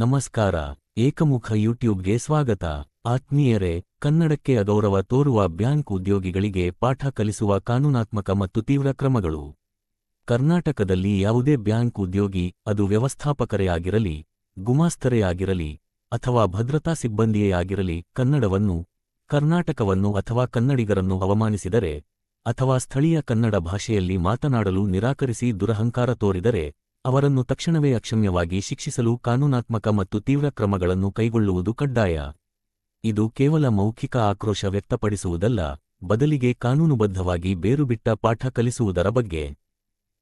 ನಮಸ್ಕಾರ. ಏಕಮುಖ ಯೂಟ್ಯೂಬ್ಗೆ ಸ್ವಾಗತ. ಆತ್ಮೀಯರೇ, ಕನ್ನಡಕ್ಕೆ ಅಗೌರವ ತೋರುವ ಬ್ಯಾಂಕ್ ಉದ್ಯೋಗಿಗಳಿಗೆ ಪಾಠ ಕಲಿಸುವ ಕಾನೂನಾತ್ಮಕ ಮತ್ತು ತೀವ್ರ ಕ್ರಮಗಳು. ಕರ್ನಾಟಕದಲ್ಲಿ ಯಾವುದೇ ಬ್ಯಾಂಕ್ ಉದ್ಯೋಗಿ ಅದು ವ್ಯವಸ್ಥಾಪಕರೇ ಆಗಿರಲಿ ಗುಮಾಸ್ತರೇ ಆಗಿರಲಿ ಅಥವಾ ಭದ್ರತಾ ಸಿಬ್ಬಂದಿಯೇ ಆಗಿರಲಿ ಕನ್ನಡವನ್ನು, ಕರ್ನಾಟಕವನ್ನು ಅಥವಾ ಕನ್ನಡಿಗರನ್ನು ಅವಮಾನಿಸಿದರೆ, ಅಥವಾ ಸ್ಥಳೀಯ ಕನ್ನಡ ಭಾಷೆಯಲ್ಲಿ ಮಾತನಾಡಲು ನಿರಾಕರಿಸಿ ದುರಹಂಕಾರ ತೋರಿದರೆ ಅವರನ್ನು ತಕ್ಷಣವೇ ಅಕ್ಷಮ್ಯವಾಗಿ ಶಿಕ್ಷಿಸಲು ಕಾನೂನಾತ್ಮಕ ಮತ್ತು ತೀವ್ರ ಕ್ರಮಗಳನ್ನು ಕೈಗೊಳ್ಳುವುದು ಕಡ್ಡಾಯ. ಇದು ಕೇವಲ ಮೌಖಿಕ ಆಕ್ರೋಶ ವ್ಯಕ್ತಪಡಿಸುವುದಲ್ಲ, ಬದಲಿಗೆ ಕಾನೂನುಬದ್ಧವಾಗಿ ಬೇರುಬಿಟ್ಟ ಪಾಠ ಕಲಿಸುವುದರ ಬಗ್ಗೆ.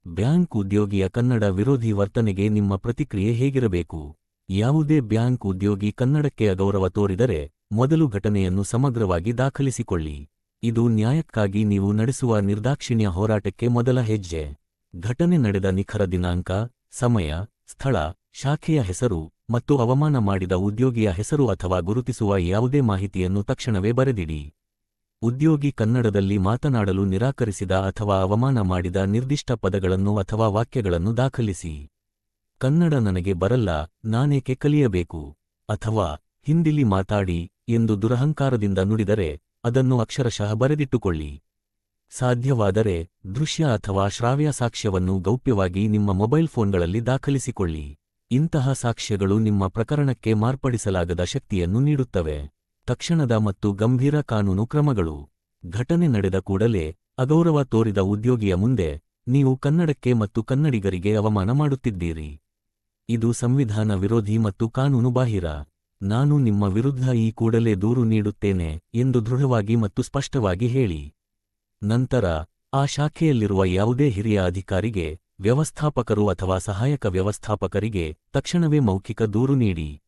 ಬ್ಯಾಂಕ್ ಉದ್ಯೋಗಿಯ ಕನ್ನಡ ವಿರೋಧಿ ವರ್ತನೆಗೆ ನಿಮ್ಮ ಪ್ರತಿಕ್ರಿಯೆ ಹೇಗಿರಬೇಕು? ಯಾವುದೇ ಬ್ಯಾಂಕ್ ಉದ್ಯೋಗಿ ಕನ್ನಡಕ್ಕೆ ಅಗೌರವ ತೋರಿದರೆ, ಮೊದಲು ಘಟನೆಯನ್ನು ಸಮಗ್ರವಾಗಿ ದಾಖಲಿಸಿಕೊಳ್ಳಿ. ಇದು ನ್ಯಾಯಕ್ಕಾಗಿ ನೀವು ನಡೆಸುವ ನಿರ್ದಾಕ್ಷಿಣ್ಯ ಹೋರಾಟಕ್ಕೆ ಮೊದಲ ಹೆಜ್ಜೆ. ಘಟನೆ ನಡೆದ ನಿಖರ ದಿನಾಂಕ, ಸಮಯ, ಸ್ಥಳ, ಶಾಖೆಯ ಹೆಸರು ಮತ್ತು ಅವಮಾನ ಮಾಡಿದ ಉದ್ಯೋಗಿಯ ಹೆಸರು ಅಥವಾ ಗುರುತಿಸುವ ಯಾವುದೇ ಮಾಹಿತಿಯನ್ನು ತಕ್ಷಣವೇ ಬರೆದಿಡಿ. ಉದ್ಯೋಗಿ ಕನ್ನಡದಲ್ಲಿ ಮಾತನಾಡಲು ನಿರಾಕರಿಸಿದ ಅಥವಾ ಅವಮಾನ ಮಾಡಿದ ನಿರ್ದಿಷ್ಟ ಪದಗಳನ್ನು ಅಥವಾ ವಾಕ್ಯಗಳನ್ನು ದಾಖಲಿಸಿ. ಕನ್ನಡ ನನಗೆ ಬರಲ್ಲ, ನಾನೇಕೆ ಕಲಿಯಬೇಕು? ಅಥವಾ ಹಿಂದಿಲಿ ಮಾತಾಡಿ ಎಂದು ದುರಹಂಕಾರದಿಂದ ನುಡಿದರೆ ಅದನ್ನು ಅಕ್ಷರಶಃ ಬರೆದಿಟ್ಟುಕೊಳ್ಳಿ. ಸಾಧ್ಯವಾದರೆ ದೃಶ್ಯ ಅಥವಾ ಶ್ರಾವ್ಯ ಸಾಕ್ಷ್ಯವನ್ನು ಗೌಪ್ಯವಾಗಿ ನಿಮ್ಮ ಮೊಬೈಲ್ ಫೋನ್ಗಳಲ್ಲಿ ದಾಖಲಿಸಿಕೊಳ್ಳಿ. ಇಂತಹ ಸಾಕ್ಷ್ಯಗಳು ನಿಮ್ಮ ಪ್ರಕರಣಕ್ಕೆ ಮಾರ್ಪಡಿಸಲಾಗದ ಶಕ್ತಿಯನ್ನು ನೀಡುತ್ತವೆ. ತಕ್ಷಣದ ಮತ್ತು ಗಂಭೀರ ಕಾನೂನು ಕ್ರಮಗಳು. ಘಟನೆ ನಡೆದ ಕೂಡಲೇ ಅಗೌರವ ತೋರಿದ ಉದ್ಯೋಗಿಯ ಮುಂದೆ ನೀವು ಕನ್ನಡಕ್ಕೆ ಮತ್ತು ಕನ್ನಡಿಗರಿಗೆ ಅವಮಾನ ಮಾಡುತ್ತಿದ್ದೀರಿ. ಇದು ಸಂವಿಧಾನ ವಿರೋಧಿ ಮತ್ತು ಕಾನೂನು ಬಾಹಿರ. ನಾನು ನಿಮ್ಮ ವಿರುದ್ಧ ಈ ಕೂಡಲೇ ದೂರು ನೀಡುತ್ತೇನೆ ಎಂದು ದೃಢವಾಗಿ ಮತ್ತು ಸ್ಪಷ್ಟವಾಗಿ ಹೇಳಿ. ನಂತರ ಆ ಶಾಖೆಯಲ್ಲಿರುವ ಯಾವುದೇ ಹಿರಿಯ ಅಧಿಕಾರಿಗೆ, ವ್ಯವಸ್ಥಾಪಕರು ಅಥವಾ ಸಹಾಯಕ ವ್ಯವಸ್ಥಾಪಕರಿಗೆ ತಕ್ಷಣವೇ ಮೌಖಿಕ ದೂರು ನೀಡಿ.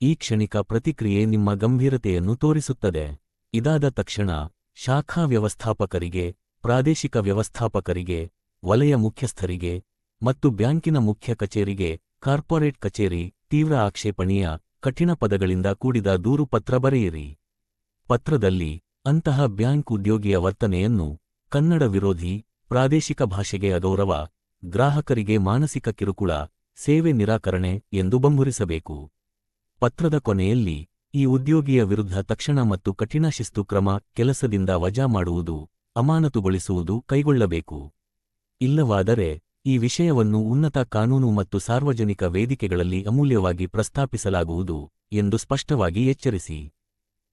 ಈ ಕ್ಷಣಿಕ ಪ್ರತಿಕ್ರಿಯೆ ನಿಮ್ಮ ಗಂಭೀರತೆಯನ್ನು ತೋರಿಸುತ್ತದೆ. ಇದಾದ ತಕ್ಷಣ ಶಾಖಾ ವ್ಯವಸ್ಥಾಪಕರಿಗೆ, ಪ್ರಾದೇಶಿಕ ವ್ಯವಸ್ಥಾಪಕರಿಗೆ, ವಲಯ ಮುಖ್ಯಸ್ಥರಿಗೆ ಮತ್ತು ಬ್ಯಾಂಕಿನ ಮುಖ್ಯ ಕಚೇರಿಗೆ, ಕಾರ್ಪೊರೇಟ್ ಕಚೇರಿ ತೀವ್ರ ಆಕ್ಷೇಪಣೀಯ, ಕಠಿಣ ಪದಗಳಿಂದ ಕೂಡಿದ ದೂರು ಪತ್ರ ಬರೆಯಿರಿ. ಪತ್ರದಲ್ಲಿ ಅಂತಹ ಬ್ಯಾಂಕ್ ಉದ್ಯೋಗಿಯ ವರ್ತನೆಯನ್ನು ಕನ್ನಡ ವಿರೋಧಿ, ಪ್ರಾದೇಶಿಕ ಭಾಷೆಗೆ ಅಗೌರವ, ಗ್ರಾಹಕರಿಗೆ ಮಾನಸಿಕ ಕಿರುಕುಳ, ಸೇವೆ ನಿರಾಕರಣೆ ಎಂದು ಬಂಬುರಿಸಬೇಕು. ಪತ್ರದ ಕೊನೆಯಲ್ಲಿ, ಈ ಉದ್ಯೋಗಿಯ ವಿರುದ್ಧ ತಕ್ಷಣ ಮತ್ತು ಕಠಿಣ ಶಿಸ್ತು ಕ್ರಮ ಕೆಲಸದಿಂದ ವಜಾ ಮಾಡುವುದು, ಅಮಾನತುಗೊಳಿಸುವುದು ಕೈಗೊಳ್ಳಬೇಕು. ಇಲ್ಲವಾದರೆ, ಈ ವಿಷಯವನ್ನು ಉನ್ನತ ಕಾನೂನು ಮತ್ತು ಸಾರ್ವಜನಿಕ ವೇದಿಕೆಗಳಲ್ಲಿ ಅಮೂಲ್ಯವಾಗಿ ಪ್ರಸ್ತಾಪಿಸಲಾಗುವುದು ಎಂದು ಸ್ಪಷ್ಟವಾಗಿ ಎಚ್ಚರಿಸಿ.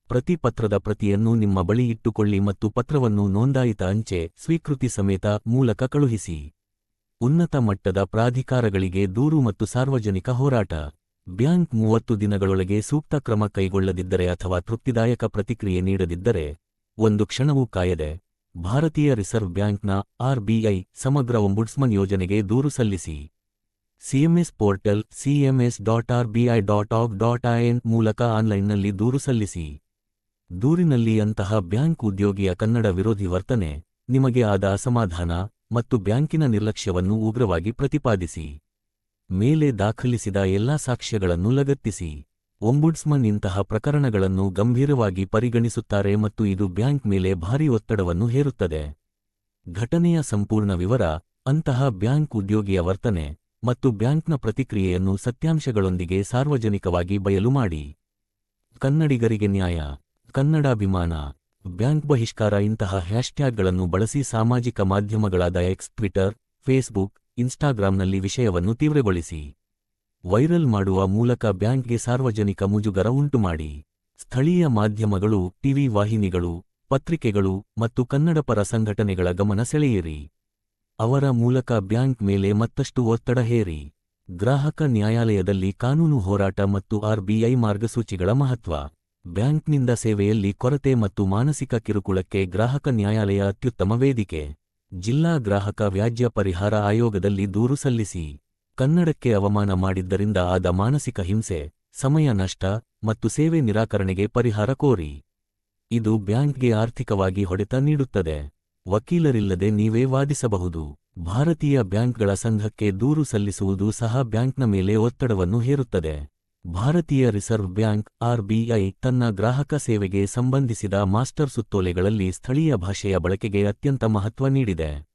ಪ್ರತಿ ಪತ್ರದ ಪ್ರತಿಯನ್ನು ನಿಮ್ಮ ಬಳಿ ಇಟ್ಟುಕೊಳ್ಳಿ ಮತ್ತು ಪತ್ರವನ್ನು ನೋಂದಾಯಿತ ಅಂಚೆ ಸ್ವೀಕೃತಿ ಸಮೇತ ಮೂಲಕ ಕಳುಹಿಸಿ. ಉನ್ನತ ಮಟ್ಟದ ಪ್ರಾಧಿಕಾರಗಳಿಗೆ ದೂರು ಮತ್ತು ಸಾರ್ವಜನಿಕ ಹೋರಾಟ. ಬ್ಯಾಂಕ್ ಮೂವತ್ತು ದಿನಗಳೊಳಗೆ ಸೂಕ್ತ ಕ್ರಮ ಕೈಗೊಳ್ಳದಿದ್ದರೆ ಅಥವಾ ತೃಪ್ತಿದಾಯಕ ಪ್ರತಿಕ್ರಿಯೆ ನೀಡದಿದ್ದರೆ, ಒಂದು ಕ್ಷಣವೂ ಕಾಯದೆ, ಭಾರತೀಯ ರಿಸರ್ವ್ ಬ್ಯಾಂಕ್ನ ಆರ್ಬಿಐ ಸಮಗ್ರ ಒಂಬುಡ್ಸ್ಮನ್ ಯೋಜನೆಗೆ ದೂರು ಸಲ್ಲಿಸಿ. CMS portal CMS dot RBI dot of dot IN ಮೂಲಕ ಆನ್ಲೈನ್ನಲ್ಲಿ ದೂರು ಸಲ್ಲಿಸಿ. ದೂರಿನಲ್ಲಿ ಅಂತಹ ಬ್ಯಾಂಕ್ ಉದ್ಯೋಗಿಯ ಕನ್ನಡ ವಿರೋಧಿ ವರ್ತನೆ, ನಿಮಗೆ ಆದ ಅಸಮಾಧಾನ ಮತ್ತು ಬ್ಯಾಂಕಿನ ನಿರ್ಲಕ್ಷ್ಯವನ್ನು ಉಗ್ರವಾಗಿ ಪ್ರತಿಪಾದಿಸಿ. ಮೇಲೆ ದಾಖಲಿಸಿದ ಎಲ್ಲಾ ಸಾಕ್ಷ್ಯಗಳನ್ನು ಲಗತ್ತಿಸಿ. ಒಂಬುಡ್ಸ್ಮನ್ ಇಂತಹ ಪ್ರಕರಣಗಳನ್ನು ಗಂಭೀರವಾಗಿ ಪರಿಗಣಿಸುತ್ತಾರೆ ಮತ್ತು ಇದು ಬ್ಯಾಂಕ್ ಮೇಲೆ ಭಾರೀ ಒತ್ತಡವನ್ನು ಹೇರುತ್ತದೆ. ಘಟನೆಯ ಸಂಪೂರ್ಣ ವಿವರ, ಅಂತಹ ಬ್ಯಾಂಕ್ ಉದ್ಯೋಗಿಯ ವರ್ತನೆ ಮತ್ತು ಬ್ಯಾಂಕ್ನ ಪ್ರತಿಕ್ರಿಯೆಯನ್ನು ಸತ್ಯಾಂಶಗಳೊಂದಿಗೆ ಸಾರ್ವಜನಿಕವಾಗಿ ಬಯಲು ಮಾಡಿ. ಕನ್ನಡಿಗರಿಗೆ ನ್ಯಾಯ. ಕನ್ನಡಾಭಿಮಾನ, ಬ್ಯಾಂಕ್ ಬಹಿಷ್ಕಾರ ಇಂತಹ ಹ್ಯಾಶ್ಟ್ಯಾಗ್ಗಳನ್ನು ಬಳಸಿ ಸಾಮಾಜಿಕ ಮಾಧ್ಯಮಗಳಾದ ಎಕ್ಸ್ ಟ್ವಿಟರ್ ಫೇಸ್ಬುಕ್ ಇನ್ಸ್ಟಾಗ್ರಾಂನಲ್ಲಿ ವಿಷಯವನ್ನು ತೀವ್ರಗೊಳಿಸಿ. ವೈರಲ್ ಮಾಡುವ ಮೂಲಕ ಬ್ಯಾಂಕ್ಗೆ ಸಾರ್ವಜನಿಕ ಮುಜುಗರ ಉಂಟುಮಾಡಿ. ಸ್ಥಳೀಯ ಮಾಧ್ಯಮಗಳು, ಟಿವಿ ವಾಹಿನಿಗಳು, ಪತ್ರಿಕೆಗಳು ಮತ್ತು ಕನ್ನಡಪರ ಸಂಘಟನೆಗಳ ಗಮನ ಸೆಳೆಯಿರಿ. ಅವರ ಮೂಲಕ ಬ್ಯಾಂಕ್ ಮೇಲೆ ಮತ್ತಷ್ಟು ಒತ್ತಡ ಹೇರಿ. ಗ್ರಾಹಕ ನ್ಯಾಯಾಲಯದಲ್ಲಿ ಕಾನೂನು ಹೋರಾಟ ಮತ್ತು ಆರ್ಬಿಐ ಮಾರ್ಗಸೂಚಿಗಳ ಮಹತ್ವ. ಬ್ಯಾಂಕ್ನಿಂದ ಸೇವೆಯಲ್ಲಿ ಕೊರತೆ ಮತ್ತು ಮಾನಸಿಕ ಕಿರುಕುಳಕ್ಕೆ ಗ್ರಾಹಕ ನ್ಯಾಯಾಲಯ ಅತ್ಯುತ್ತಮ ವೇದಿಕೆ. ಜಿಲ್ಲಾ ಗ್ರಾಹಕ ವ್ಯಾಜ್ಯ ಪರಿಹಾರ ಆಯೋಗದಲ್ಲಿ ದೂರು ಸಲ್ಲಿಸಿ. ಕನ್ನಡಕ್ಕೆ ಅವಮಾನ ಮಾಡಿದ್ದರಿಂದ ಆದ ಮಾನಸಿಕ ಹಿಂಸೆ, ಸಮಯ ನಷ್ಟ ಮತ್ತು ಸೇವೆ ನಿರಾಕರಣೆಗೆ ಪರಿಹಾರ ಕೋರಿ. ಇದು ಬ್ಯಾಂಕ್ಗೆ ಆರ್ಥಿಕವಾಗಿ ಹೊಡೆತ ನೀಡುತ್ತದೆ. ವಕೀಲರಿಲ್ಲದೆ ನೀವೇ ವಾದಿಸಬಹುದು. ಭಾರತೀಯ ಬ್ಯಾಂಕ್ಗಳ ಸಂಘಕ್ಕೆ ದೂರು ಸಲ್ಲಿಸುವುದು ಸಹ ಬ್ಯಾಂಕ್ನ ಮೇಲೆ ಒತ್ತಡವನ್ನು ಹೇರುತ್ತದೆ. ಭಾರತೀಯ ರಿಸರ್ವ್ ಬ್ಯಾಂಕ್ ಆರ್ಬಿಐ ತನ್ನ ಗ್ರಾಹಕ ಸೇವೆಗೆ ಸಂಬಂಧಿಸಿದ ಮಾಸ್ಟರ್ ಸುತ್ತೋಲೆಗಳಲ್ಲಿ ಸ್ಥಳೀಯ ಭಾಷೆಯ ಬಳಕೆಗೆ ಅತ್ಯಂತ ಮಹತ್ವ ನೀಡಿದೆ.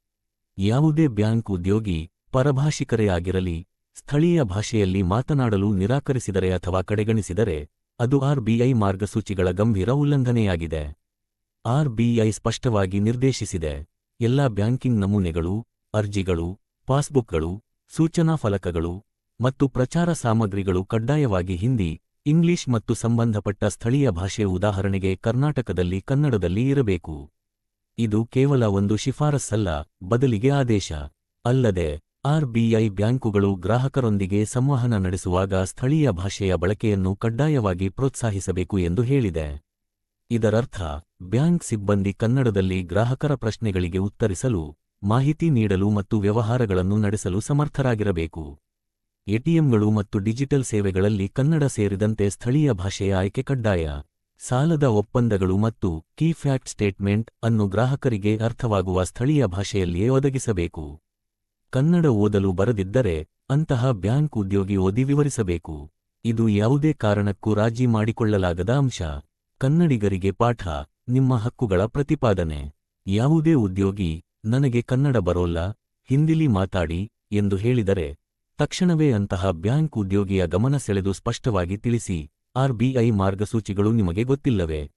ಯಾವುದೇ ಬ್ಯಾಂಕ್ ಉದ್ಯೋಗಿ ಪರಭಾಷಿಕರೇ ಆಗಿರಲಿ ಸ್ಥಳೀಯ ಭಾಷೆಯಲ್ಲಿ ಮಾತನಾಡಲು ನಿರಾಕರಿಸಿದರೆ ಅಥವಾ ಕಡೆಗಣಿಸಿದರೆ, ಅದು ಆರ್ಬಿಐ ಮಾರ್ಗಸೂಚಿಗಳ ಗಂಭೀರ ಉಲ್ಲಂಘನೆಯಾಗಿದೆ. ಆರ್ಬಿಐ ಸ್ಪಷ್ಟವಾಗಿ ನಿರ್ದೇಶಿಸಿದೆ, ಎಲ್ಲಾ ಬ್ಯಾಂಕಿಂಗ್ ನಮೂನೆಗಳು, ಅರ್ಜಿಗಳು, ಪಾಸ್ಬುಕ್ಗಳು, ಸೂಚನಾ ಫಲಕಗಳು ಮತ್ತು ಪ್ರಚಾರ ಸಾಮಗ್ರಿಗಳು ಕಡ್ಡಾಯವಾಗಿ ಹಿಂದಿ, ಇಂಗ್ಲಿಷ್ ಮತ್ತು ಸಂಬಂಧಪಟ್ಟ ಸ್ಥಳೀಯ ಭಾಷೆ ಉದಾಹರಣೆಗೆ ಕರ್ನಾಟಕದಲ್ಲಿ ಕನ್ನಡದಲ್ಲಿ ಇರಬೇಕು. ಇದು ಕೇವಲ ಒಂದು ಶಿಫಾರಸ್ಸಲ್ಲ, ಬದಲಿಗೆ ಆದೇಶ. ಅಲ್ಲದೆ ಆರ್ಬಿಐ ಬ್ಯಾಂಕುಗಳು ಗ್ರಾಹಕರೊಂದಿಗೆ ಸಂವಹನ ನಡೆಸುವಾಗ ಸ್ಥಳೀಯ ಭಾಷೆಯ ಬಳಕೆಯನ್ನು ಕಡ್ಡಾಯವಾಗಿ ಪ್ರೋತ್ಸಾಹಿಸಬೇಕು ಎಂದು ಹೇಳಿದೆ. ಇದರರ್ಥ, ಬ್ಯಾಂಕ್ ಸಿಬ್ಬಂದಿ ಕನ್ನಡದಲ್ಲಿ ಗ್ರಾಹಕರ ಪ್ರಶ್ನೆಗಳಿಗೆ ಉತ್ತರಿಸಲು, ಮಾಹಿತಿ ನೀಡಲು ಮತ್ತು ವ್ಯವಹಾರಗಳನ್ನು ನಡೆಸಲು ಸಮರ್ಥರಾಗಿರಬೇಕು. ಎಟಿಎಂಗಳು ಮತ್ತು ಡಿಜಿಟಲ್ ಸೇವೆಗಳಲ್ಲಿ ಕನ್ನಡ ಸೇರಿದಂತೆ ಸ್ಥಳೀಯ ಭಾಷೆಯ ಆಯ್ಕೆ ಕಡ್ಡಾಯ. ಸಾಲದ ಒಪ್ಪಂದಗಳು ಮತ್ತು ಕೀ ಫ್ಯಾಕ್ಟ್ ಸ್ಟೇಟ್ಮೆಂಟ್ ಅನ್ನು ಗ್ರಾಹಕರಿಗೆ ಅರ್ಥವಾಗುವ ಸ್ಥಳೀಯ ಭಾಷೆಯಲ್ಲಿಯೇ ಒದಗಿಸಬೇಕು. ಕನ್ನಡ ಓದಲು ಬರದಿದ್ದರೆ ಅಂತಹ ಬ್ಯಾಂಕ್ ಉದ್ಯೋಗಿ ಓದಿ ವಿವರಿಸಬೇಕು. ಇದು ಯಾವುದೇ ಕಾರಣಕ್ಕೂ ರಾಜಿ ಮಾಡಿಕೊಳ್ಳಲಾಗದ ಅಂಶ. ಕನ್ನಡಿಗರಿಗೆ ಪಾಠ, ನಿಮ್ಮ ಹಕ್ಕುಗಳ ಪ್ರತಿಪಾದನೆ. ಯಾವುದೇ ಉದ್ಯೋಗಿ, ನನಗೆ ಕನ್ನಡ ಬರೋಲ್ಲ, ಹಿಂದಿಲಿ ಮಾತಾಡಿ ಎಂದು ಹೇಳಿದರೆ ತಕ್ಷಣವೇ ಅಂತಹ ಬ್ಯಾಂಕ್ ಉದ್ಯೋಗಿಯ ಗಮನ ಸೆಳೆದು ಸ್ಪಷ್ಟವಾಗಿ ತಿಳಿಸಿ, ಆರ್ಬಿಐ ಮಾರ್ಗಸೂಚಿಗಳು ನಿಮಗೆ ಗೊತ್ತಿಲ್ಲವೇ?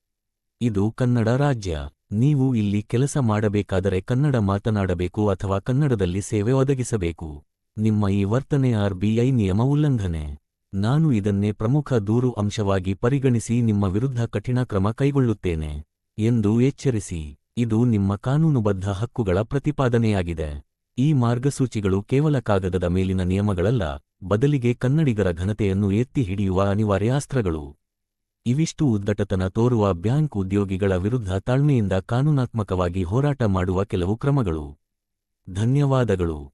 ಇದು ಕನ್ನಡ ರಾಜ್ಯ. ನೀವು ಇಲ್ಲಿ ಕೆಲಸ ಮಾಡಬೇಕಾದರೆ ಕನ್ನಡ ಮಾತನಾಡಬೇಕು ಅಥವಾ ಕನ್ನಡದಲ್ಲಿ ಸೇವೆ ಒದಗಿಸಬೇಕು. ನಿಮ್ಮ ಈ ವರ್ತನೆ ಆರ್ಬಿಐ ನಿಯಮ ಉಲ್ಲಂಘನೆ. ನಾನು ಇದನ್ನೇ ಪ್ರಮುಖ ದೂರು ಅಂಶವಾಗಿ ಪರಿಗಣಿಸಿ ನಿಮ್ಮ ವಿರುದ್ಧ ಕಠಿಣ ಕ್ರಮ ಕೈಗೊಳ್ಳುತ್ತೇನೆ. ಎಂದು ಎಚ್ಚರಿಸಿ, ಇದು ನಿಮ್ಮ ಕಾನೂನುಬದ್ಧ ಹಕ್ಕುಗಳ ಪ್ರತಿಪಾದನೆಯಾಗಿದೆ. ಈ ಮಾರ್ಗಸೂಚಿಗಳು ಕೇವಲ ಕಾಗದದ ಮೇಲಿನ ನಿಯಮಗಳಲ್ಲ, ಬದಲಿಗೆ ಕನ್ನಡಿಗರ ಘನತೆಯನ್ನು ಎತ್ತಿ ಹಿಡಿಯುವ ಅನಿವಾರ್ಯ ಅಸ್ತ್ರಗಳು ಇವಿಷ್ಟು ಉದ್ದಟತನ ತೋರುವ ಬ್ಯಾಂಕ್ ಉದ್ಯೋಗಿಗಳ ವಿರುದ್ಧ ತಾಳ್ಮೆಯಿಂದ ಕಾನೂನಾತ್ಮಕವಾಗಿ ಹೋರಾಟ ಮಾಡುವ ಕೆಲವು ಕ್ರಮಗಳು. ಧನ್ಯವಾದಗಳು.